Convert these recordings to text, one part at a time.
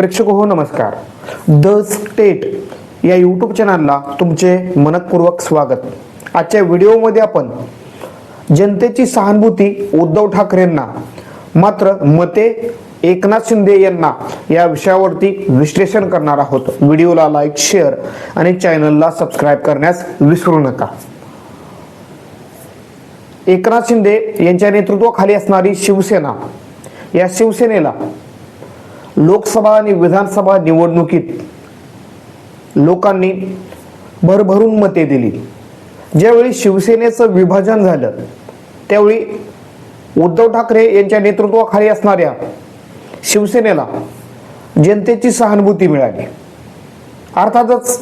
प्रेक्षक हो नमस्कार. द स्टेट या यूट्यूब चॅनलला तुमचे मनपूर्वक स्वागत. आजच्या व्हिडिओमध्ये आपण जनतेची सहानुभूती उद्धव ठाकरेंना मात्र मते एकनाथ शिंदे यांना या विषयावरती विश्लेषण करणार आहोत. व्हिडिओला लाईक शेअर आणि चॅनलला सबस्क्राईब करण्यास विसरू नका. एकनाथ शिंदे यांच्या नेतृत्वाखाली असणारी शिवसेना या शिवसेनेला लोकसभा आणि विधानसभा निवडणुकीत लोकांनी भरभरून मते दिली. ज्यावेळी शिवसेनेचं विभाजन झालं त्यावेळी उद्धव ठाकरे यांच्या नेतृत्वाखाली असणाऱ्या शिवसेनेला जनतेची सहानुभूती मिळाली. अर्थातच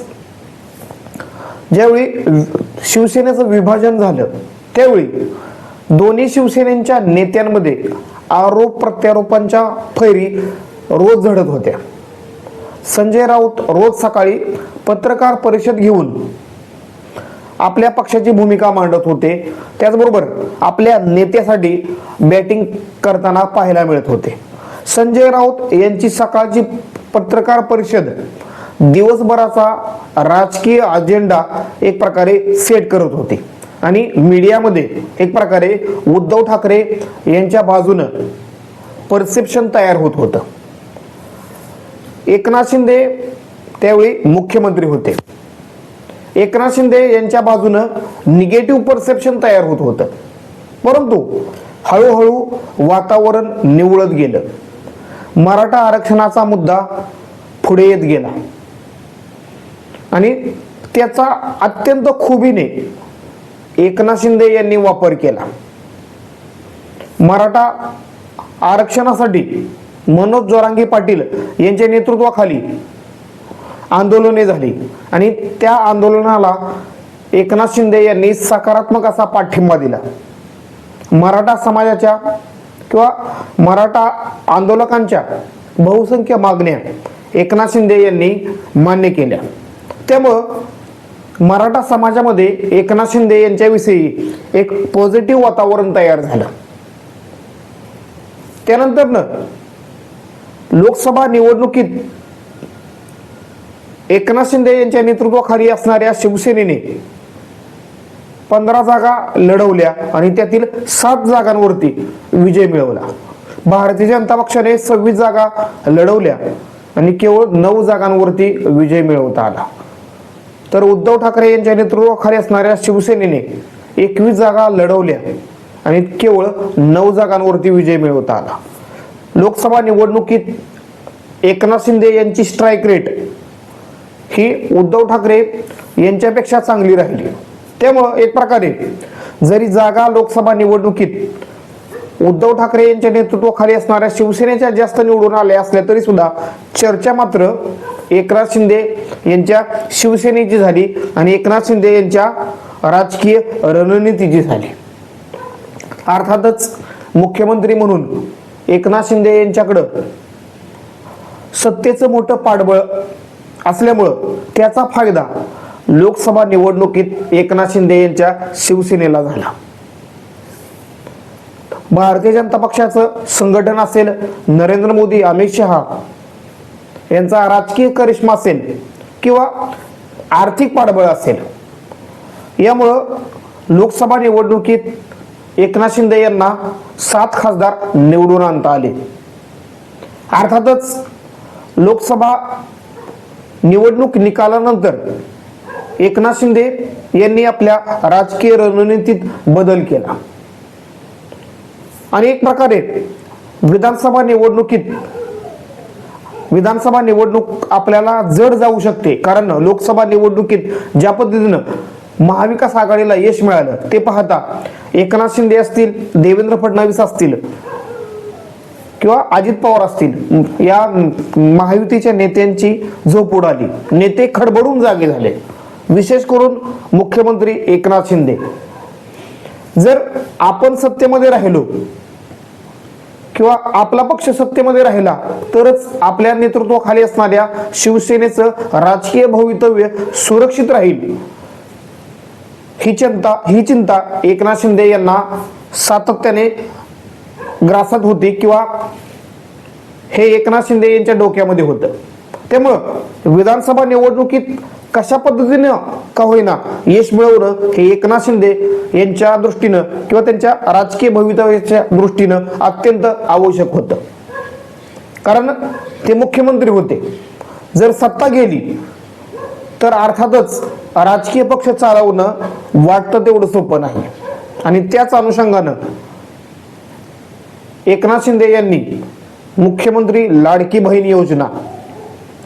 ज्यावेळी शिवसेनेचं विभाजन झालं त्यावेळी दोन्ही शिवसेनेच्या नेत्यांमध्ये आरोप प्रत्यारोपांच्या फैरी रोज झडत होत्या. संजय राऊत रोज सकाळी पत्रकार परिषद घेऊन आपल्या पक्षाची भूमिका मांडत होते. त्याचबरोबर आपल्या नेत्यासाठी बॅटिंग करताना पाहायला मिळत होते. संजय राऊत यांची सकाळची पत्रकार परिषद दिवसभराचा राजकीय अजेंडा एक प्रकारे सेट करत होते. आणि मीडियामध्ये एक प्रकारे उद्धव ठाकरे यांच्या बाजूनं परसेप्शन तयार होत होतं. एकनाथ शिंदे त्यावेळी मुख्यमंत्री होते. एकनाथ शिंदे यांच्या बाजूनं निगेटिव्ह परसेप्शन तयार होत होतं. परंतु हळूहळू वातावरण निवळत गेलं. मराठा आरक्षणाचा मुद्दा पुढे येत गेला. आणि त्याचा अत्यंत खुबीने एकनाथ शिंदे यांनी वापर केला. मराठा आरक्षणासाठी मनोज जोरांगी पाटील यांच्या नेतृत्वाखाली आंदोलने झाली. आणि त्या आंदोलनाला एकनाथ शिंदे यांनी सकारात्मक असा पाठिंबा दिला. मराठा समाजाच्या किंवा मराठा आंदोलकांच्या बहुसंख्य मागण्या एकनाथ शिंदे यांनी मान्य केल्या. त्यामुळं मराठा समाजामध्ये एकनाथ शिंदे यांच्याविषयी एक पॉझिटिव्ह वातावरण तयार झालं. त्यानंतरनं लोकसभा निवडणुकीत एकनाथ शिंदे यांच्या नेतृत्वाखाली असणाऱ्या शिवसेनेने पंधरा जागा लढवल्या आणि त्यातील सात जागांवरती विजय मिळवला. भारतीय जनता पक्षाने सव्वीस जागा लढवल्या आणि केवळ नऊ जागांवरती विजय मिळवता आला. तर उद्धव ठाकरे यांच्या नेतृत्वाखाली असणाऱ्या शिवसेनेने एकवीस जागा लढवल्या आणि केवळ नऊ जागांवरती विजय मिळवता आला. लोकसभा निवडणुकीत एकनाथ शिंदे यांची स्ट्राईक रेट ही उद्धव ठाकरे यांच्यापेक्षा चांगली राहिली. त्यामुळं एक प्रकारे जरी जागा लोकसभा निवडणुकीत उद्धव ठाकरे यांच्या नेतृत्वाखाली असणाऱ्या शिवसेनेच्या जास्त निवडून आल्या असल्या तरी सुद्धा चर्चा मात्र एकनाथ शिंदे यांच्या शिवसेनेची झाली आणि एकनाथ शिंदे यांच्या राजकीय रणनीतीची झाली. अर्थातच मुख्यमंत्री म्हणून एकनाथ शिंदे यांच्याकडं सत्तेचं मोठं पाठबळ असल्यामुळं त्याचा फायदा लोकसभा निवडणुकीत एकनाथ शिंदे यांच्या शिवसेनेला झाला. भारतीय जनता पक्षाचं संघटन असेल नरेंद्र मोदी अमित शहा यांचा राजकीय करिश्मा असेल किंवा आर्थिक पाठबळ असेल यामुळं लोकसभा निवडणुकीत एकनाथ शिंदे यांना सात खासदार निवडून आणता आले. अर्थातच लोकसभा निवडणूक निकालानंतर एकनाथ शिंदे यांनी आपल्या राजकीय रणनीतीत बदल केला. आणि एक प्रकारे विधानसभा निवडणुकीत विधानसभा निवडणूक आपल्याला जड जाऊ शकते. कारण लोकसभा निवडणुकीत ज्या पद्धतीनं महाविकास आघाडीला यश मिळालं. ते पाहता एकनाथ शिंदे असतील देवेंद्र फडणवीस असतील किंवा अजित पवार असतील या महायुतीच्या नेत्यांची झोप उडाली. नेते खडबडून जागे झाले. विशेष करून मुख्यमंत्री एकनाथ शिंदे. जर आपण सत्तेमध्ये राहिलो किंवा आपला पक्ष सत्तेमध्ये राहिला तरच आपल्या नेतृत्वाखाली असणाऱ्या शिवसेनेचं राजकीय भवितव्य सुरक्षित राहील. ही चिंता ही चिंता एकनाथ शिंदे यांना सातत्याने ग्रासत होती किंवा हे एकनाथ शिंदे यांच्या डोक्यामध्ये होतं. त्यामुळं विधानसभा निवडणुकीत कशा पद्धतीनं का होईना यश मिळवणं हे एकनाथ शिंदे यांच्या दृष्टीनं किंवा त्यांच्या राजकीय भवितव्याच्या दृष्टीनं अत्यंत आवश्यक होतं. कारण ते मुख्यमंत्री होते. जर सत्ता गेली तर अर्थातच राजकीय पक्ष चालवणं वाटतं तेवढं सोपं नाही. आणि त्याच अनुषंगानं एकनाथ शिंदे यांनी मुख्यमंत्री लाडकी बहीण योजना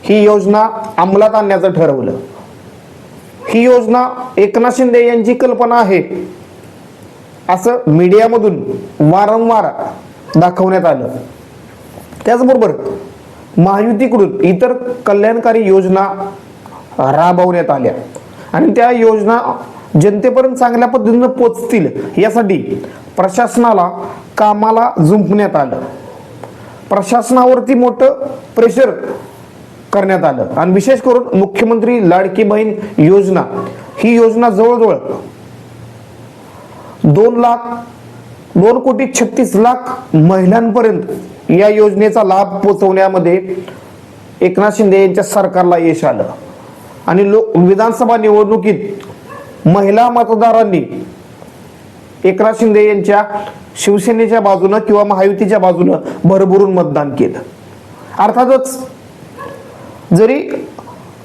ही योजना अंमलात आणण्याचं ठरवलं. ही योजना एकनाथ शिंदे यांची कल्पना आहे असं मीडियामधून वारंवार दाखवण्यात आलं. त्याचबरोबर महायुतीकडून इतर कल्याणकारी योजना राबवण्यात आल्या. आणि त्या योजना जनतेपर्यंत चांगल्या पद्धतीनं पोचतील यासाठी प्रशासनाला कामाला जुंपण्यात आलं. प्रशासनावरती मोठं प्रेशर करण्यात आलं. आणि विशेष करून मुख्यमंत्री लाडकी बहीण योजना. ही योजना जवळजवळ दोन लाख दोन कोटी छत्तीस लाख महिलांपर्यंत या योजनेचा लाभ पोचवण्यामध्ये एकनाथ शिंदे यांच्या सरकारला यश आलं. आणि लोक विधानसभा निवडणुकीत महिला मतदारांनी एकनाथ शिंदे यांच्या शिवसेनेच्या बाजूनं किंवा महायुतीच्या बाजूनं भरभरून मतदान केलं. अर्थातच जरी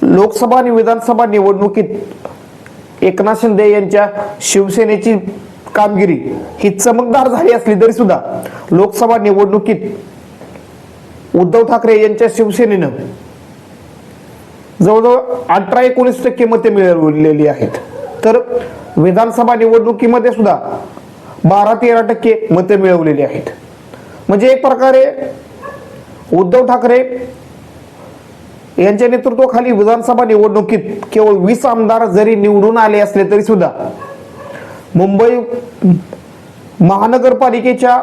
लोकसभा आणि विधानसभा निवडणुकीत एकनाथ शिंदे यांच्या शिवसेनेची कामगिरी ही चमकदार झाली असली तरी सुद्धा लोकसभा निवडणुकीत उद्धव ठाकरे यांच्या शिवसेनेनं जवळजवळ अठरा एकोणीस टक्के मते मिळवलेली आहेत. तर विधानसभा निवडणुकीमध्ये सुद्धा बारा तेरा टक्के मते मिळवलेली आहेत. म्हणजे एक प्रकारे उद्धव ठाकरे यांच्या नेतृत्वाखाली विधानसभा निवडणुकीत केवळ वीस आमदार जरी निवडून आले असले तरी सुद्धा मुंबई महानगरपालिकेच्या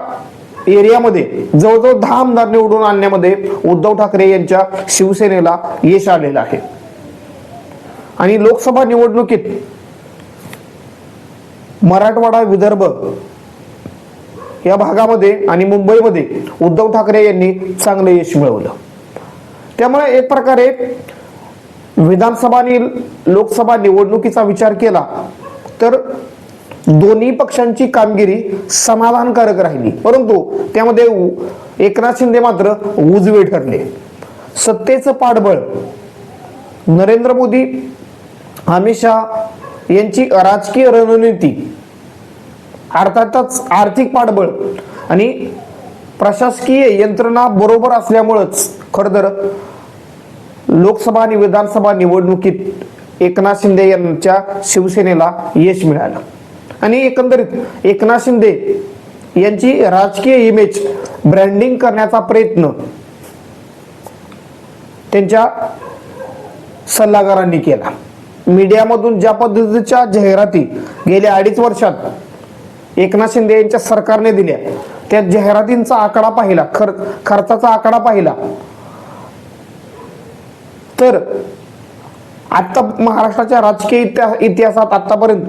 एरियामध्ये जवळजवळ दहा आमदार निवडून आणण्यामध्ये उद्धव ठाकरे यांच्या शिवसेनेला यश आलेलं आहे. आणि लोकसभा निवडणुकीत मराठवाडा विदर्भ या भागामध्ये आणि मुंबईमध्ये उद्धव ठाकरे यांनी चांगलं यश मिळवलं. त्यामुळे एक प्रकारे विधानसभा आणि लोकसभा निवडणुकीचा विचार केला तर दोन्ही पक्षांची कामगिरी समाधानकारक राहिली. परंतु त्यामध्ये एकनाथ शिंदे मात्र उजवे ठरले. सत्तेचं पाठबळ नरेंद्र मोदी अमित शहा यांची राजकीय रणनीती अर्थातच आर्थिक पाठबळ आणि प्रशासकीय यंत्रणा बरोबर असल्यामुळंच खरं तर लोकसभा आणि विधानसभा निवडणुकीत एकनाथ शिंदे यांच्या शिवसेनेला यश मिळालं. आणि एकंदरीत एकनाथ शिंदे यांची राजकीय इमेज ब्रँडिंग करण्याचा प्रयत्न त्यांच्या सल्लागारांनी केला. मीडियामधून ज्या पद्धतीच्या जाहिराती गेल्या अडीच वर्षात एकनाथ शिंदे यांच्या सरकारने दिल्या त्या जाहिरातींचा आकडा पाहिला खर खर्चाचा आकडा पाहिला. तर आता महाराष्ट्राच्या राजकीय इतिहा- इतिहासात आतापर्यंत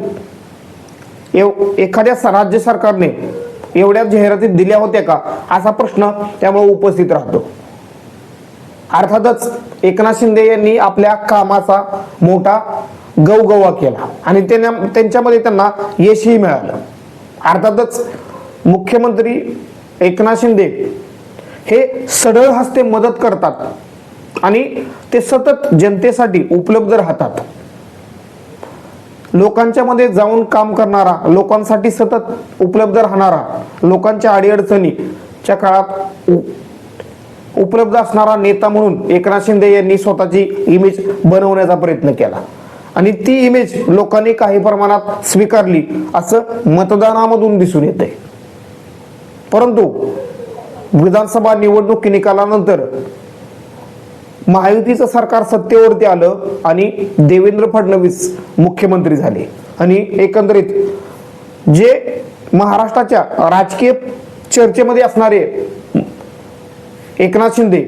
एव- एखाद्या राज्य सरकारने एवढ्या जाहिराती दिल्या होत्या का? असा प्रश्न त्यामुळे उपस्थित राहतो. अर्थातच एकनाथ शिंदे यांनी आपल्या कामाचा मोठा गवगवा केला आणि त्यांना त्यांच्यामध्ये त्यांना यशही मिळालं. अर्थातच मुख्यमंत्री एकनाथ शिंदे हे सढळ हस्ते मदत करतात आणि ते सतत जनतेसाठी उपलब्ध राहतात. लोकांच्या मध्ये जाऊन काम करणारा लोकांसाठी सतत उपलब्ध राहणारा लोकांच्या अडीअडचणीच्या काळात उपलब्ध असणारा नेता म्हणून एकनाथ शिंदे यांनी स्वतःची इमेज बनवण्याचा प्रयत्न केला. आणि ती इमेज लोकांनी काही प्रमाणात स्वीकारली असं मतदानामधून दिसून येते परंतु विधानसभा निवडणूक निकालानंतर महायुतीचं सरकार सत्तेवरती आलं आणि देवेंद्र फडणवीस मुख्यमंत्री झाले. आणि एकंदरीत जे महाराष्ट्राच्या राजकीय चर्चेमध्ये असणारे एकनाथ शिंदे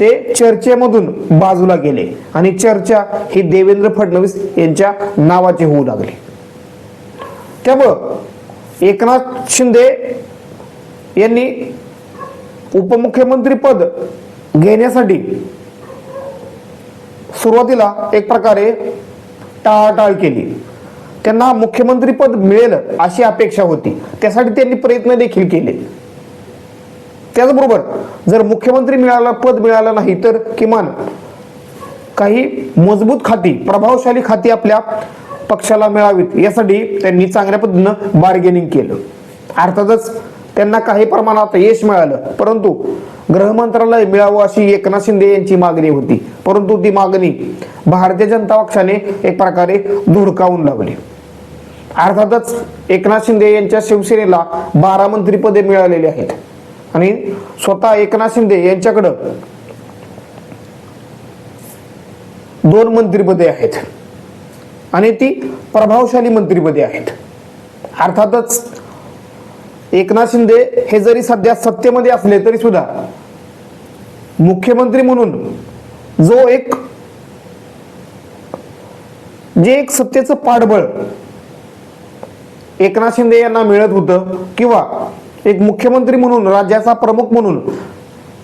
ते चर्चेमधून बाजूला गेले आणि चर्चा ही देवेंद्र फडणवीस यांच्या नावाची होऊ लागली. त्यामुळं एकनाथ शिंदे यांनी उपमुख्यमंत्री पद घेण्यासाठी सुरुवातीला एक प्रकारे टाळाटाळ केली. त्यांना मुख्यमंत्री पद मिळेल अशी अपेक्षा होती. त्यासाठी त्यांनी प्रयत्न देखील केले. त्याचबरोबर जर मुख्यमंत्री मिळालं पद मिळालं नाही तर किमान काही मजबूत खाती प्रभावशाली खाती आपल्या पक्षाला मिळावीत. यासाठी त्यांनी चांगल्या पद्धतीनं बार्गेनिंग केलं. अर्थातच त्यांना काही प्रमाणात यश मिळालं. परंतु गृह मंत्रालय मिळावं अशी एकनाथ शिंदे यांची मागणी होती. परंतु ती मागणी भारतीय जनता पक्षाने एक प्रकारे धुडकावून लावली. अर्थातच एकनाथ शिंदे यांच्या शिवसेनेला बारा मंत्रीपदे मिळालेली आहेत. आणि स्वतः एकनाथ शिंदे यांच्याकडं दोन मंत्रिपदे आहेत. आणि ती प्रभावशाली मंत्रिपदे आहेत. अर्थातच एकनाथ शिंदे हे जरी सध्या सत्तेमध्ये असले तरी सुद्धा मुख्यमंत्री म्हणून जो एक जे एक सत्तेचं पाठबळ एकनाथ शिंदे यांना मिळत होतं किंवा एक मुख्यमंत्री म्हणून राज्याचा प्रमुख म्हणून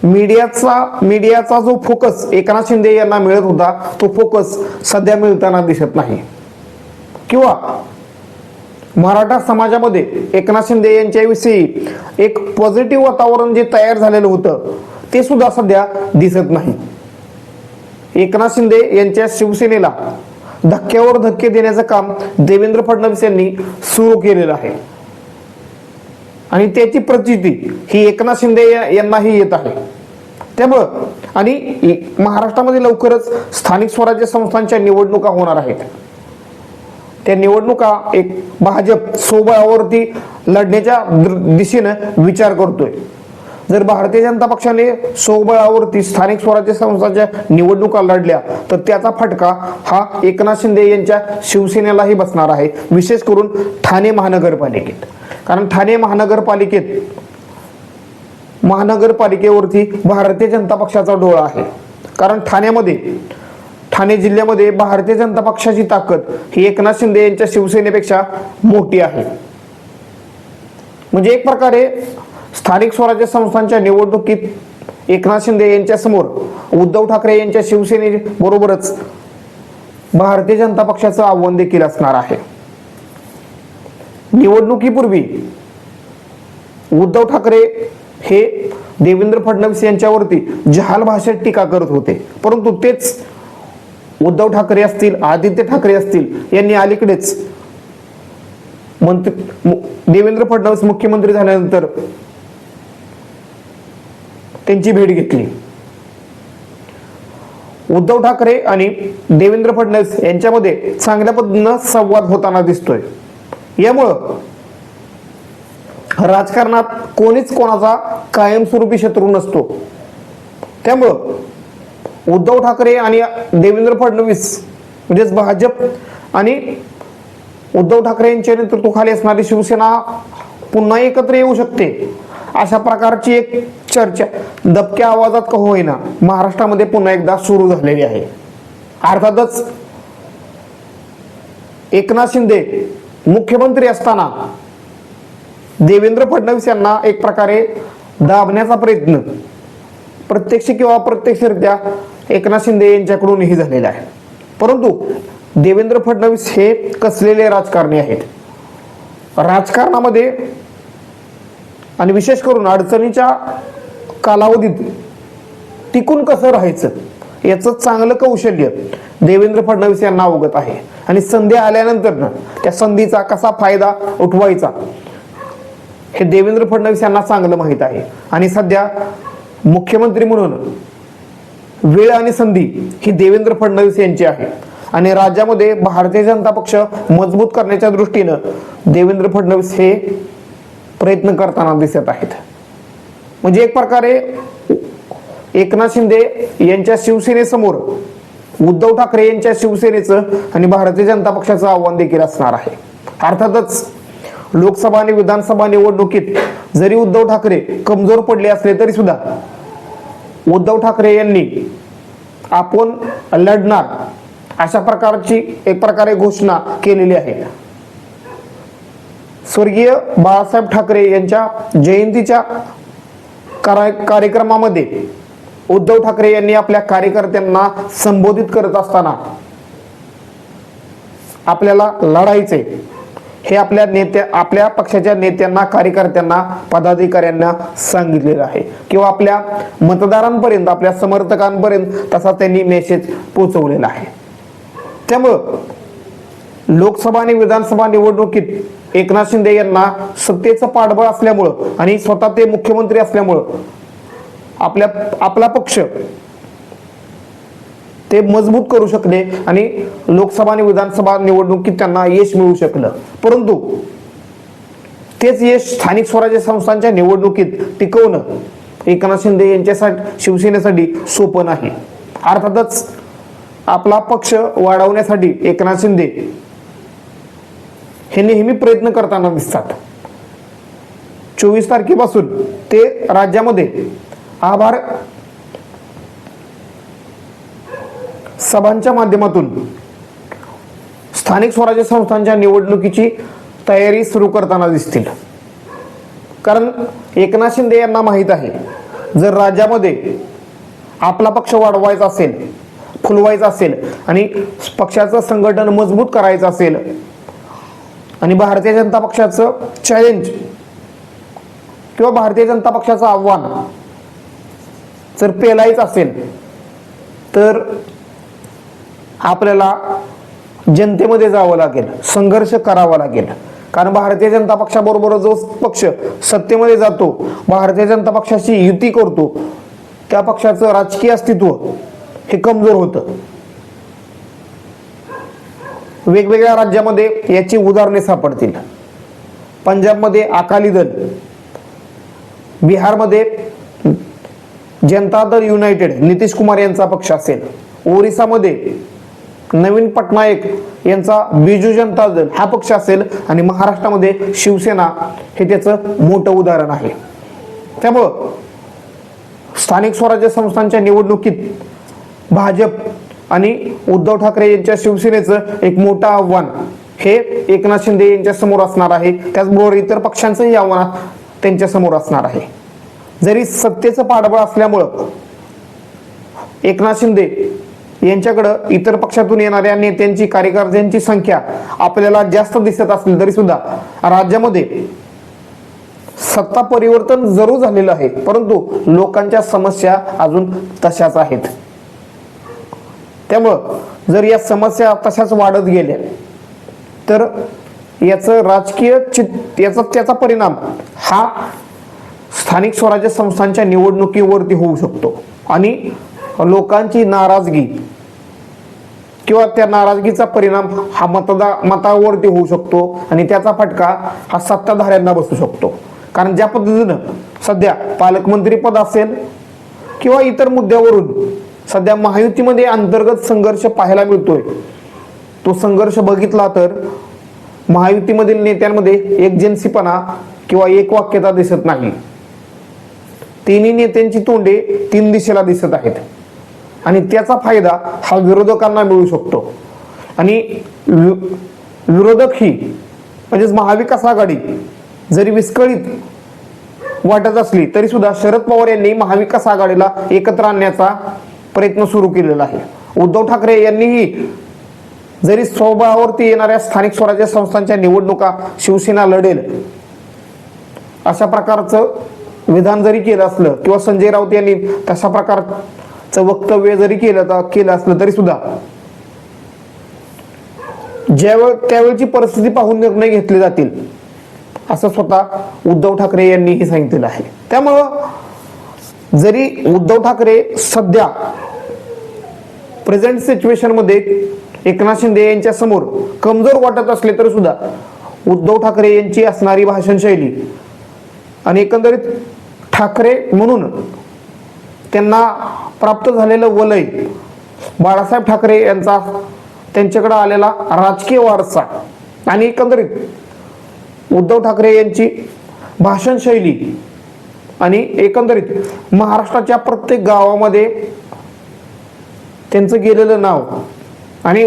मीडियाचा मीडियाचा जो फोकस एकनाथ शिंदे यांना मिळत होता तो फोकस सध्या मिळताना दिसत नाही. किंवा मराठा समाजामध्ये एकनाथ शिंदे यांच्याविषयी एक पॉझिटिव्ह वातावरण जे तयार झालेलं होतं ते सुद्धा सध्या दिसत नाही. एकनाथ शिंदे यांच्या शिवसेनेला धक्क्यावर धक्के देण्याचं काम देवेंद्र फडणवीस यांनी सुरू केलेलं आहे. आणि त्याची प्रचिती ही एकनाथ शिंदे यांनाही येत आहे. त्यामुळं आणि महाराष्ट्रामध्ये लवकरच स्थानिक स्वराज्य संस्थांच्या निवडणुका होणार आहेत. त्या निवडणुका एक भाजप सोबळावरती लढण्याच्या दिशेनं विचार करतोय. जर भारतीय जनता पक्षाने सोबळावरती स्थानिक स्वराज्य संस्थांच्या निवडणुका लढल्या तर त्याचा फटका हा एकनाथ शिंदे यांच्या शिवसेनेलाही बसणार आहे विशेष करून ठाणे महानगरपालिकेत. कारण ठाणे महानगरपालिकेत महानगरपालिकेवरती भारतीय जनता पक्षाचा डोळा आहे. कारण ठाण्यामध्ये ठाणे जिल्ह्यामध्ये भारतीय जनता पक्षाची ताकद ही एकनाथ शिंदे यांच्या शिवसेनेपेक्षा मोठी आहे. म्हणजे एक प्रकारे स्थानिक स्वराज्य संस्थांच्या निवडणुकीत एकनाथ शिंदे यांच्या समोर उद्धव ठाकरे यांच्या शिवसेने बरोबरच भारतीय जनता पक्षाचं आव्हान देखील असणार आहे. निवडणुकीपूर्वी उद्धव ठाकरे हे देवेंद्र फडणवीस यांच्यावरती जहाल भाषेत टीका करत होते. परंतु तेच उद्धव ठाकरे असतील आदित्य ठाकरे असतील यांनी अलीकडेच मंत्री देवेंद्र फडणवीस मुख्यमंत्री झाल्यानंतर त्यांची भेट घेतली. उद्धव ठाकरे आणि देवेंद्र फडणवीस यांच्यामध्ये चांगल्या पद्धतीनं संवाद होताना दिसतोय. यामुळं राजकारणात कोणीच कोणाचा कायमस्वरूपी शत्रू नसतो. त्यामुळं उद्धव ठाकरे आणि देवेंद्र फडणवीस म्हणजेच भाजप आणि उद्धव ठाकरे यांच्या नेतृत्वाखाली असणारी शिवसेना पुन्हा एकत्र येऊ शकते. अशा प्रकारची एक चर्चा. दबक्या आवाजात का होईना महाराष्ट्रामध्ये पुन्हा एकदा सुरू झालेली आहे. अर्थातच एकनाथ शिंदे मुख्यमंत्री असताना देवेंद्र फडणवीस यांना एक प्रकारे दाबण्याचा प्रयत्न प्रत्यक्ष किंवा अप्रत्यक्षरित्या एकनाथ शिंदे यांच्याकडूनही झालेला आहे. परंतु देवेंद्र फडणवीस हे कसलेले राजकारणी आहेत? राजकारणामध्ये आणि विशेष करून अडचणीच्या कालावधीत टिकून कसं राहायचं याचं चांगलं कौशल्य देवेंद्र फडणवीस यांना अवगत आहे. आणि संधी आल्यानंतर ना त्या संधीचा कसा फायदा उठवायचा हे देवेंद्र फडणवीस यांना चांगलं माहीत आहे. आणि सध्या मुख्यमंत्री म्हणून वेळ आणि संधी ही देवेंद्र फडणवीस यांची आहे. आणि राज्यामध्ये भारतीय जनता पक्ष मजबूत करण्याच्या दृष्टीनं देवेंद्र फडणवीस हे प्रयत्न करताना दिसत आहेत. म्हणजे एक प्रकारे एकनाथ शिंदे यांच्या शिवसेनेसमोर उद्धव ठाकरे यांच्या शिवसेनेचं आणि भारतीय जनता पक्षाचं आव्हान देखील असणार आहे. अर्थातच लोकसभा आणि विधानसभा निवडणुकीत जरी उद्धव ठाकरे कमजोर पडले असले तरी सुद्धा उद्धव ठाकरे यांनी आपण लढणार अशा प्रकारची एक प्रकारे घोषणा केलेली आहे. स्वर्गीय बाळासाहेब ठाकरे यांच्या जयंतीच्या कार्य- कार्यक्रमामध्ये उद्धव ठाकरे यांनी आपल्या कार्यकर्त्यांना संबोधित करत असताना आपल्याला लढायचे हे आपल्या नेत्या आपल्या पक्षाच्या नेत्यांना कार्यकर्त्यांना पदाधिकाऱ्यांना सांगितलेलं आहे. किंवा आपल्या मतदारांपर्यंत आपल्या समर्थकांपर्यंत तसा त्यांनी मेसेज पोहोचवलेला आहे. त्यामुळं लोकसभा आणि विधानसभा निवडणुकीत एकनाथ शिंदे यांना सत्तेचं पाठबळ असल्यामुळं आणि स्वतः ते मुख्यमंत्री असल्यामुळं आपल्या आपला पक्ष ते मजबूत करू शकले आणि लोकसभा आणि विधानसभा निवडणुकीत त्यांना यश मिळू शकलं. परंतु तेच यश स्थानिक स्वराज्य संस्थांच्या निवडणुकीत टिकवणं एकनाथ शिंदे यांच्यासाठी शिवसेनेसाठी सोपं नाही. अर्थातच आपला पक्ष वाढवण्यासाठी एकनाथ शिंदे हे नेहमी प्रयत्न करताना दिसतात. चोवीस तारखेपासून ते राज्यामध्ये आभार सभांच्या माध्यमातून स्थानिक स्वराज्य संस्थांच्या निवडणुकीची तयारी सुरू करताना दिसतील. कारण एकनाथ शिंदे यांना माहीत आहे जर राज्यामध्ये आपला पक्ष वाढवायचा असेल फुलवायचा असेल आणि पक्षाचं संघटन मजबूत करायचं असेल आणि भारतीय जनता पक्षाचं चॅलेंज किंवा भारतीय जनता पक्षाचं आव्हान जर पेलायचं असेल तर आपल्याला जनतेमध्ये जावं लागेल संघर्ष करावा लागेल. कारण भारतीय जनता पक्षाबरोबर जो पक्ष सत्तेमध्ये जातो भारतीय जनता पक्षाशी युती करतो त्या पक्षाचं राजकीय अस्तित्व हे कमजोर होतं. वेगवेगळ्या राज्यामध्ये याची उदाहरणे सापडतील. पंजाबमध्ये अकाली दल बिहारमध्ये जनता दल युनायटेड नितीश कुमार यांचा पक्ष असेल. ओरिसामध्ये नवीन पटनायक यांचा बिजू जनता दल हा पक्ष असेल आणि महाराष्ट्रामध्ये शिवसेना हे त्याचं मोठं उदाहरण आहे. त्यामुळं स्थानिक स्वराज्य संस्थांच्या निवडणुकीत भाजप आणि उद्धव ठाकरे यांच्या शिवसेनेचं एक मोठं आव्हान हे एकनाथ शिंदे यांच्या समोर असणार आहे. त्याचबरोबर इतर पक्षांचंही आव्हान त्यांच्यासमोर असणार आहे. जरी सत्तेचं पाठबळ असल्यामुळं एकनाथ शिंदे यांच्याकडं इतर पक्षातून येणाऱ्या नेत्यांची कार्यकर्त्यांची संख्या आपल्याला जास्त दिसत असली तरी सुद्धा राज्यामध्ये सत्ता परिवर्तन जरूर झालेलं आहे. परंतु लोकांच्या समस्या अजून तशाच आहेत. त्यामुळं जर या समस्या तशाच वाढत गेल्या तर याचं राजकीय चित याचा त्याचा परिणाम हा स्थानिक स्वराज्य संस्थांच्या निवडणुकीवरती होऊ शकतो. आणि लोकांची नाराजगी किंवा त्या नाराजगीचा परिणाम हा मतदा मतावरती होऊ शकतो आणि त्याचा फटका हा सत्ताधाऱ्यांना बसू शकतो. कारण ज्या पद्धतीनं सध्या पालकमंत्री पद असेल किंवा इतर मुद्द्यावरून सध्या महायुतीमध्ये अंतर्गत संघर्ष पाहायला मिळतोय. तो संघर्ष बघितला तर महायुतीमधील नेत्यांमध्ये एकजन्सीपणा किंवा एक वाक्यता दिसत नाही. तिन्ही नेत्यांची तोंडे तीन दिशेला दिसत आहेत. आणि त्याचा फायदा हा विरोधकांना मिळू शकतो. आणि वि- विरोधक ही म्हणजेच महाविकास आघाडी जरी विस्कळीत वाटत असली तरी सुद्धा शरद पवार यांनी महाविकास आघाडीला एकत्र आणण्याचा प्रयत्न सुरू केलेला आहे. उद्धव ठाकरे यांनीही जरी स्वभावावरती येणाऱ्या स्थानिक स्वराज्य संस्थांच्या निवडणुका शिवसेना लढेल अशा प्रकारचं विधान जरी केलं असलं किंवा संजय राऊत यांनी तशा प्रकारचं वक्तव्य जरी केलं केलं असलं तरी सुद्धा ज्यावेळ त्यावेळची परिस्थिती पाहून निर्णय घेतले जातील असं स्वतः उद्धव ठाकरे यांनीही सांगितलेलं आहे. त्यामुळं जरी उद्धव ठाकरे सध्या प्रेझेंट सिच्युएशनमध्ये एकनाथ शिंदे यांच्या समोर कमजोर वाटत असले तरी सुद्धा उद्धव ठाकरे यांची असणारी भाषण शैली आणि एकंदरीत ठाकरे म्हणून त्यांना प्राप्त झालेलं वलय बाळासाहेब ठाकरे यांचा त्यांच्याकडे आलेला राजकीय वारसा आणि एकंदरीत उद्धव ठाकरे यांची भाषणशैली आणि एकंदरीत महाराष्ट्राच्या प्रत्येक गावामध्ये त्यांचं गेलेलं नाव. आणि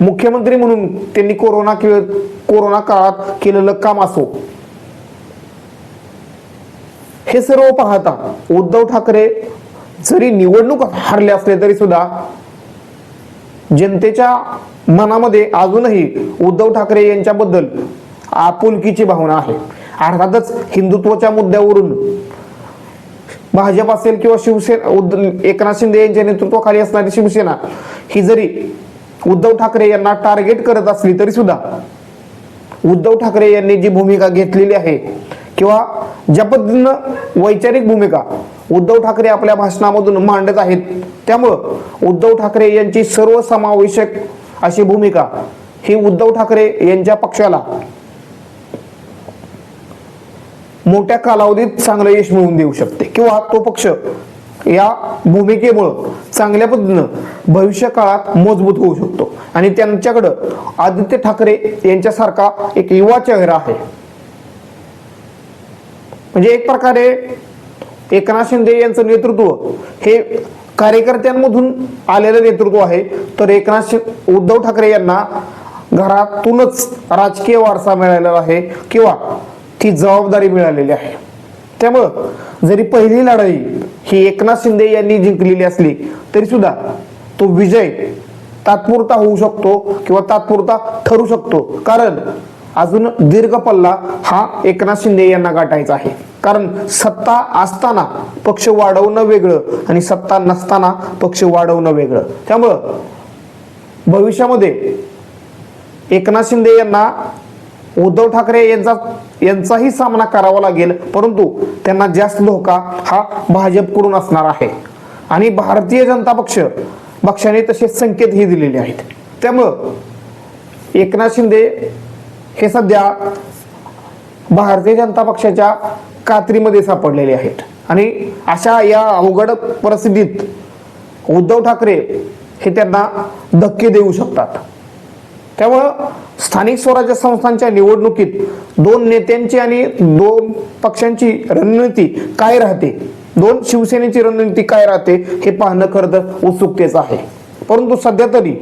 मुख्यमंत्री म्हणून त्यांनी कोरोना के कोरोना काळात केलेलं काम असो. हे सर्व पाहता उद्धव ठाकरे जरी निवडणूक हारले असले तरी सुद्धा जनतेच्या मनामध्ये अजूनही उद्धव ठाकरे यांच्याबद्दल आपुलकीची भावना आहे. अर्थातच हिंदुत्वाच्या मुद्द्यावरून भाजप असेल किंवा शिवसेना एकनाथ शिंदे यांच्या नेतृत्वाखाली असणारी शिवसेना ही जरी उद्धव ठाकरे यांना टार्गेट करत असली तरी सुद्धा उद्धव ठाकरे यांनी जी भूमिका घेतलेली आहे किंवा ज्या पद्धतीनं वैचारिक भूमिका उद्धव ठाकरे आपल्या भाषणामधून मांडत आहेत त्यामुळं उद्धव ठाकरे यांची सर्वसमावेशक अशी भूमिका ही उद्धव ठाकरे यांच्या पक्षाला मोठ्या कालावधीत चांगलं यश मिळवून देऊ शकते. किंवा तो पक्ष या भूमिकेमुळं चांगल्या पद्धतीनं भविष्य काळात मजबूत होऊ शकतो. आणि त्यांच्याकडं आदित्य ठाकरे यांच्यासारखा एक युवा चेहरा आहे. म्हणजे एक प्रकारे एकनाथ शिंदे यांचं नेतृत्व हे कार्यकर्त्यांमधून आलेलं नेतृत्व आहे. तर एकनाथ उद्धव ठाकरे यांना घरातूनच राजकीय वारसा मिळालेला आहे. किंवा ती जबाबदारी मिळालेली आहे. त्यामुळं जरी पहिली लढाई ही एकनाथ शिंदे यांनी जिंकलेली असली तरी सुद्धा तो विजय तात्पुरता होऊ शकतो किंवा तात्पुरता ठरू शकतो. कारण अजून दीर्घ पल्ला हा एकनाथ शिंदे यांना गाठायचा आहे. कारण सत्ता असताना पक्ष वाढवणं वेगळं आणि सत्ता नसताना पक्ष वाढवणं वेगळं. त्यामुळं भविष्यामध्ये एकनाथ शिंदे यांना उद्धव ठाकरे यांचा यांचाही सामना करावा लागेल. परंतु त्यांना जास्त धोका हा भाजपकडून असणार आहे. आणि भारतीय जनता पक्ष पक्षाने तसे संकेतही दिलेले आहेत. त्यामुळं एकनाथ शिंदे हे सध्या भारतीय जनता पक्षाच्या कात्रीमध्ये सापडलेले आहेत. आणि अशा या अवघड परिस्थितीत उद्धव ठाकरे हे त्यांना धक्के देऊ शकतात. त्यामुळं स्थानिक स्वराज्य संस्थांच्या निवडणुकीत दोन नेत्यांची आणि दोन पक्षांची रणनीती काय राहते? दोन शिवसेनेची रणनीती काय राहते? हे पाहणं खरं तर उत्सुकतेचं आहे. परंतु सध्या तरी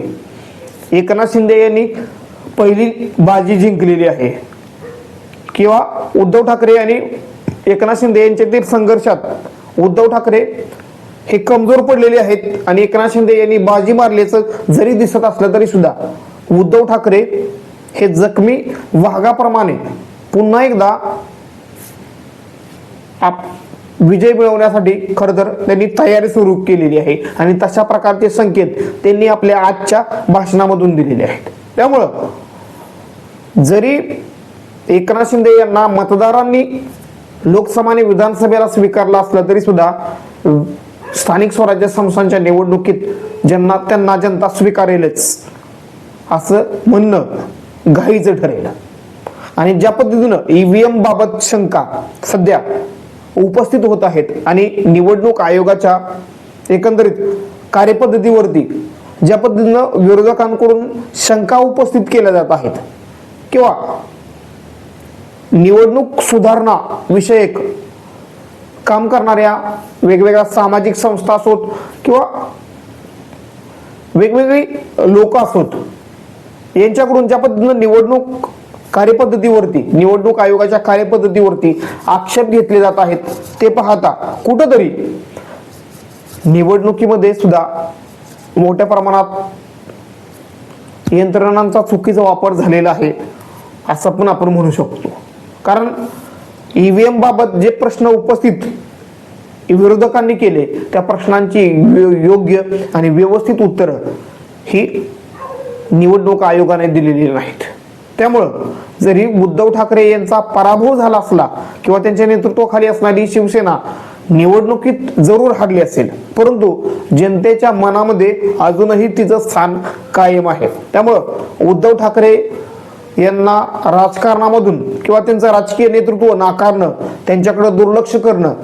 एकनाथ शिंदे यांनी पहिली बाजी जिंकलेली आहे. किंवा उद्धव ठाकरे यांनी एकनाथ शिंदे यांच्यातील संघर्षात उद्धव ठाकरे हे कमजोर पडलेले आहेत आणि एकनाथ शिंदे यांनी बाजी मारल्याचं जरी दिसत असलं तरी सुद्धा उद्धव ठाकरे हे जखमी वाघाप्रमाणे पुन्हा एकदा आप विजय मिळवण्यासाठी खरं तर त्यांनी तयारी सुरू केलेली आहे. आणि तशा प्रकारचे संकेत त्यांनी आपल्या आजच्या भाषणामधून दिलेले आहेत. त्यामुळं जरी एकनाथ शिंदे यांना मतदारांनी लोकसभा आणि विधानसभेला स्वीकारला असलं तरी सुद्धा स्थानिक स्वराज्य संस्थांच्या निवडणुकीत ज्यांना त्यांना जनता स्वीकारेलच. असं म्हणणं घाईचं ठरेल. आणि ज्या पद्धतीनं ईव्हीएम बाबत शंका सध्या उपस्थित होत आहेत आणि निवडणूक आयोगाच्या एकंदरीत कार्यपद्धतीवरती ज्या पद्धतीनं विरोधकांकडून शंका उपस्थित केल्या जात आहेत किंवा निवडणूक सुधारणा विषयक काम करणाऱ्या वेगवेगळ्या सामाजिक संस्था असोत किंवा वेगवेगळी लोक असोत यांच्याकडून ज्या पद्धतीनं निवडणूक कार्यपद्धतीवरती निवडणूक आयोगाच्या कार्यपद्धतीवरती आक्षेप घेतले जात आहेत ते पाहता कुठंतरी निवडणुकीमध्ये सुद्धा मोठ्या प्रमाणात यंत्रणांचा चुकीचा वापर झालेला आहे असं पण आपण म्हणू शकतो. कारण ईव्हीएम बाबत जे प्रश्न उपस्थित विरोधकांनी केले त्या प्रश्नांची योग्य आणि व्यवस्थित उत्तरं ही निवडणूक आयोगाने दिलेली नाहीत. त्यामुळं जरी उद्धव ठाकरे यांचा पराभव झाला असला किंवा त्यांच्या नेतृत्वाखाली असणारी शिवसेना निवडणुकीत जरूर हारली असेल परंतु जनतेच्या मनामध्ये अजूनही तिचं स्थान कायम आहे. त्यामुळं उद्धव ठाकरे यांना राजकारणामधून किंवा त्यांचं राजकीय नेतृत्व नाकारणं त्यांच्याकडे दुर्लक्ष करणं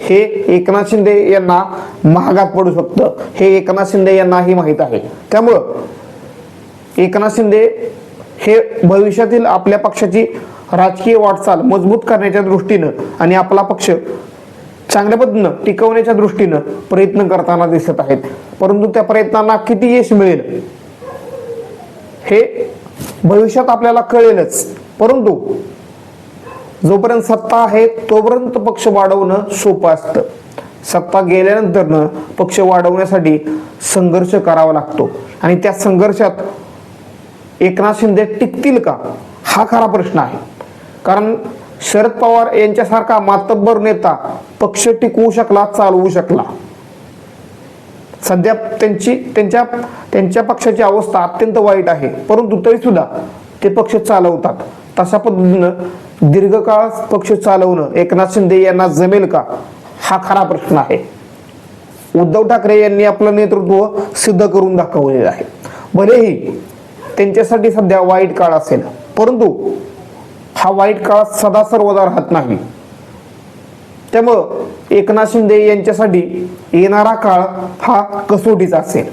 हे एकनाथ शिंदे यांना महागात पडू शकतं. हे एकनाथ शिंदे यांना हे माहीत आहे. त्यामुळं एकनाथ शिंदे हे भविष्यातील आपल्या पक्षाची राजकीय वाटचाल मजबूत करण्याच्या दृष्टीनं आणि आपला पक्ष चांगल्या पद्धतीनं टिकवण्याच्या दृष्टीनं प्रयत्न करताना दिसत आहेत. परंतु त्या प्रयत्नांना किती यश मिळेल हे भविष्यात आपल्याला कळेलच. परंतु जोपर्यंत सत्ता आहे तोपर्यंत पक्ष वाढवणं सोपं असतं. सत्ता गेल्यानंतरनं पक्ष वाढवण्यासाठी संघर्ष करावा लागतो. आणि त्या संघर्षात एकनाथ शिंदे टिकतील का? हा खरा प्रश्न आहे. कारण शरद पवार यांच्यासारखा मातब्बर नेता पक्ष टिकवू शकला चालवू शकला. सध्या त्यांची त्यांच्या त्यांच्या पक्षाची अवस्था अत्यंत वाईट आहे. परंतु तरी सुद्धा ते पक्ष चालवतात. तशा पद्धतीनं दीर्घकाळ पक्ष चालवणं एकनाथ शिंदे यांना जमेल का? हा खरा प्रश्न आहे. उद्धव ठाकरे यांनी आपलं नेतृत्व सिद्ध करून दाखवलेलं आहे. भलेही त्यांच्यासाठी सध्या वाईट काळ असेल परंतु हा वाईट काळ सदा सर्वदा राहत नाही. त्यामुळं एकनाथ शिंदे यांच्यासाठी येणारा काळ हा कसोटीचा असेल.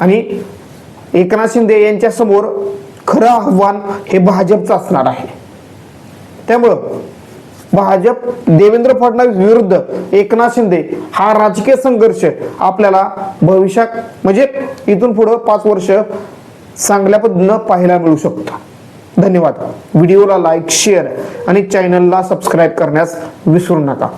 आणि एकनाथ शिंदे यांच्यासमोर खरं आव्हान हे भाजपचं असणार आहे. त्यामुळं भाजप देवेंद्र फडणवीस विरुद्ध एकनाथ शिंदे हा राजकीय संघर्ष आपल्याला भविष्यात म्हणजे इथून पुढं पाच वर्ष चांगल्या पद्धतीनं पाहायला मिळू शकतो. धन्यवाद. व्हिडिओला लाईक शेअर आणि चॅनलला सबस्क्राईब करण्यास विसरू नका.